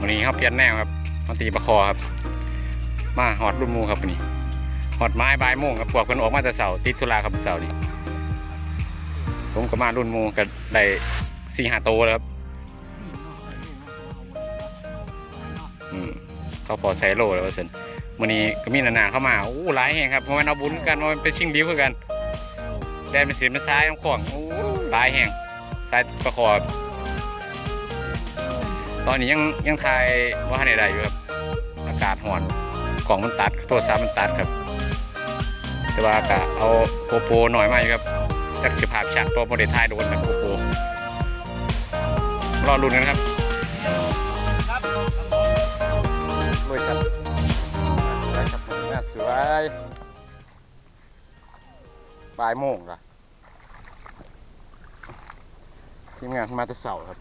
วันนี้เขาเปลี่ยนแนวครับเขาตีประคอครับ มาหอดรุ่นมูครับวันนี้หอดไม้บายโมงครับพวกเพิ่นออกมาแต่เสาร์ติดธุระครับเสาร์นี้ผมก็มารุ่นมูก็ได้สี่ห้าโตวแล้วครับอืมเขาพอไซโลแล้วสันวันนี้ก็มีนานาเข้ามาโอ้หลายแห่งครับเพราะว่าเอาบุญกันเพราะมันเป็นชิงดิ้วกันแดนเป็นสีเป็นซ้ายน้ำขวางโอ้หลายแห่งซ้ายประคอ ตอนนี้ยังยังทายว่าให้ใดๆอยู่ครับอากาศร้อนกล่องมันตัดโทรศัพท์มันตัดครับ แต่ว่ากะเอาโกโปรหน่อยมาอยู่ครับจากสภาพฉากตัวโมเดลท้ายโดนนะโกโปรรอลุ้นกันครับรวยครับสวยครับงานสวยบ่ายโมงละทีมงานมาแต่เสาร์ครับ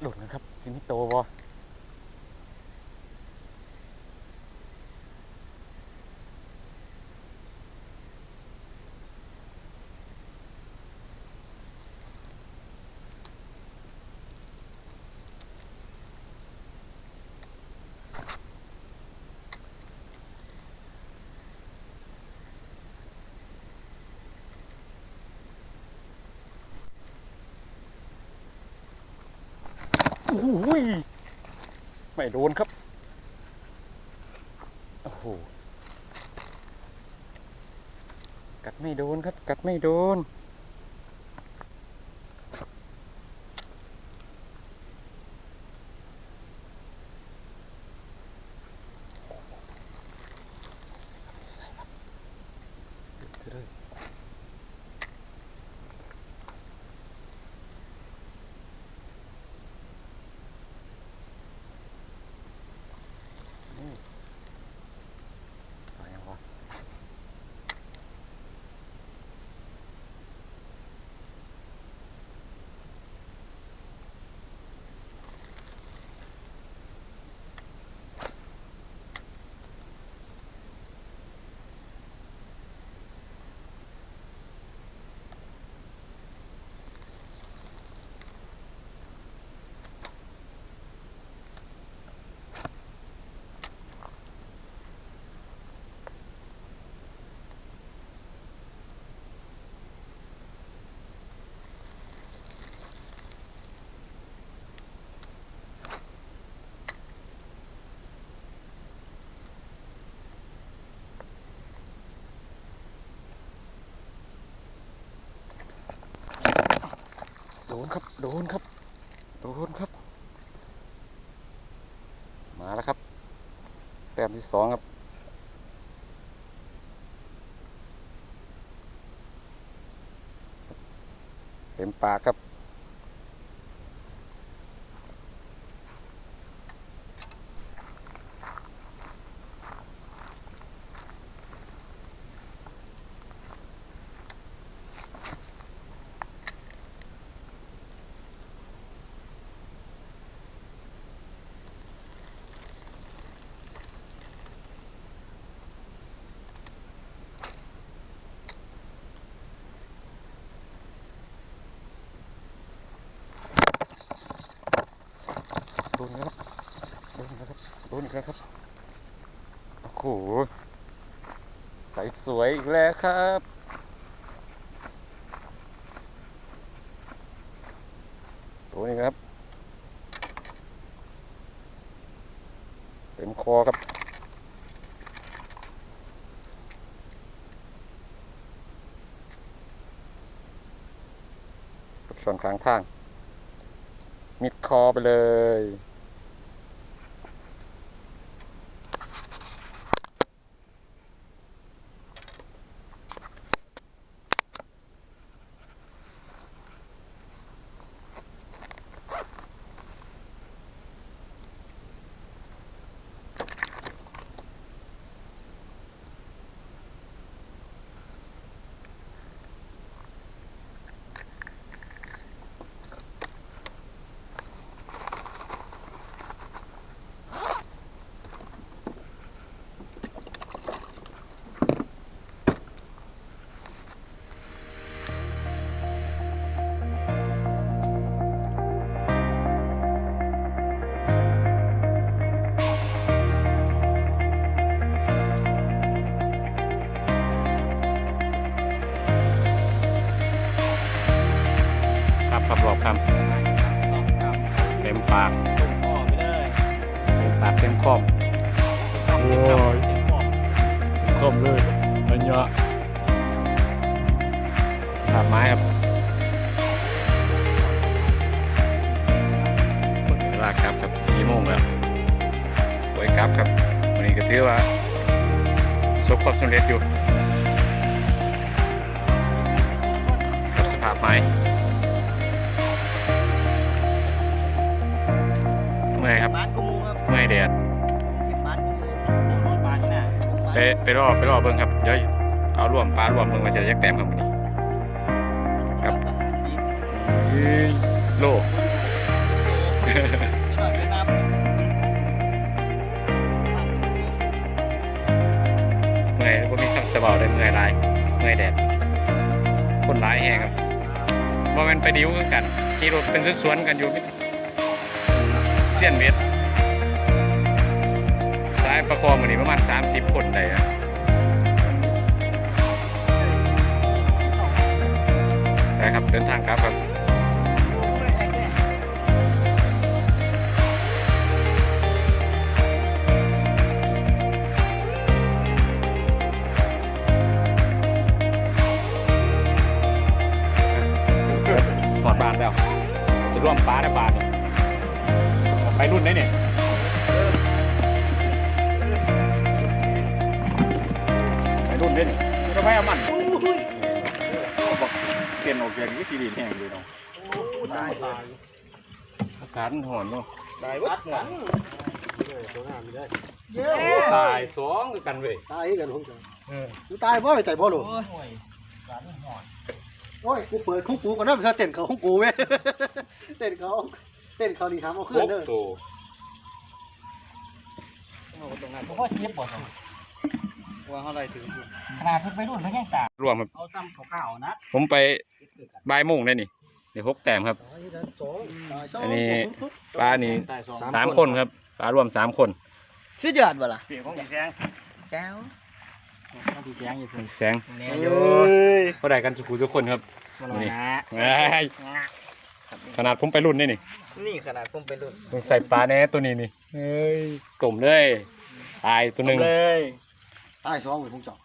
หลุดนะครับจิมิโตบอ อุ้ยไม่โดนครับ โอ้โห กัดไม่โดนครับ กัดไม่โดน เอายังวะโดนครับโดนครับโดนครับ มาแล้วครับ แต้มที่สองครับเต็มปากครับ โดนแล้วครับโดนครับโดนอีกแล้วครับโอ้โหใสสวยอีกแล้วครับโดนอีกครับ เต็มคอครับส่วนกลางทาง มิดคอไปเลย รอบคำเต็มปากพ่อไปเลยเต็มปากเต็มคอมโอ้ยคอมเลยมันเยอะถาบไม้ครับเวลาครับครับสี่โมงแล้วไว้กลับครับวันนี้ก็ถือว่าประสบความสำเร็จอยู่กับสภาพไม้ มูครับเมื่อยแดดมันรถมาที่น่ะไปไปรอไปรอเบิ่งครับเดี๋ยวเอารวมปลารวมเบิ่งว่าจะยักแต้มครับวันนี้ครับเฮ้ยโลเมื่อยบ่มีคำสบายเลยเมื่อยหลายเมื่อยแดดคนหลายแห่ครับว่ามันไปดิ้วคือกันขี่รถเป็นสวนๆกันอยู่มิเสี้ยนเม็ดสายประคองมันนี่ประมาณ 30 คนได้อะครับเดินทางกลับครับหอดบานแล้วจะร่วมป้าได้บานไปรุ่นได้เนี่ย ไปรุ่นได้เนี่ยก็ไปเอามันบอกเปลี่ยนออกจากวิธีดีแห่งเลยเนาะตายตายอากาศมันหอนเนาะตายวัดกันตัวหน้าไม่ได้ตายสองคือกันเว้ยตายกันห้องกันเออกูตายเพราะไม่ใจพ่อหลวงโอ้ยการมันหอดโอ้ยกูเปิดของกูก่อนนะเพื่อเต้นเขาของกูเว้ยเต้นเขาเต้นเขาดีหามเอาขึ้นหกเด้อตัวตรงนั้นพ่อเชียบบ่ส ว่าเท่าไรถึงขนาดเพิ่นไปรุ่นเพิ่นยังตากรวมครับ เอาซ้ำข้าวๆนะผมไปบ่ายโมงได้นี่เดี๋ยวหกแต้มครับตายกันสองตายสองอันนี้ปลานี่ตายสองสามคนครับปลารวมสามคนชื่อยอดบ่ล่ะเปลี่ยนของสีแสงแก้วของสีแสงอยู่เพิ่นแสงแน่เออยู่้ยเขาได้กันสุขุทุกคนครับมาลอยนะเอ้ยขนาดผมไปรุ่นนี่นี่นี่ขนาดผมไปรุ่นต้องใส่ปลาแน่ตัวนี้นี่เฮ้ยตุ่มเลยตายตัวหนึ่งเลย ตายสองเหมือนพวกเจ้า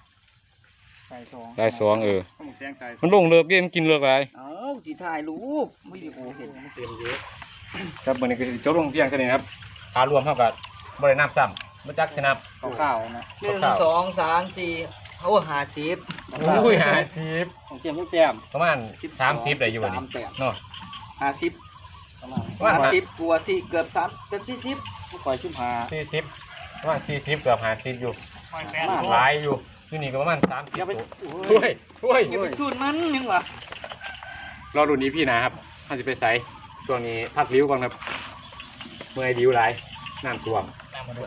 ตายสองได้สองเออของแสงตายมันลงเลิกเกมกินเลิกอะไรเอ้าสิถ่ายรูปวิดีโอเห็นเต็มเยอะครับวันนี้ก็จะจบลงเพียงแค่นี้ครับปลารวมเท่ากับบริณามซ้ำมาจักชนะ ข้าวๆนะหนึ่งข้าวๆสองสามสี่โอ้ห้าสิบอุ้ยหาสิบของเจียมพวกแก้มประมาณสามสิบได้อยู่วันนี้สามแปดเนาะห้าสิบประมาณว่าห้าสิบกว่าสี่เกือบสามเกือบสี่สิบผู้ปล่อยชิมหาสี่สิบประมาณสี่สิบเกือบห้าสิบอยู่มาก หลายอยู่อยู่นี่ก็ประมาณสามสิบอย่าไปด้วยด้วยอย่าไปสูดมันยังวะรอรุ่นนี้พี่นะครับถ้าจะไปใส่ช่วงนี้พักริ้วก่อนครับ เมื่อยริ้วไรน้ำท่วม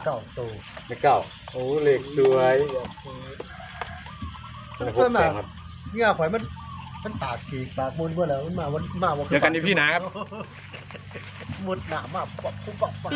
เก่าตูไม่เก้าโอ้เหล็กสวยมันหกแปดครับเนี่ยข่อยมันมันปากฉีกปากมุนเมื่อแล้วมันมาวันมาวันเจอกันที่พี่นะครับมุดหนามาปับปุ๊บปับปับ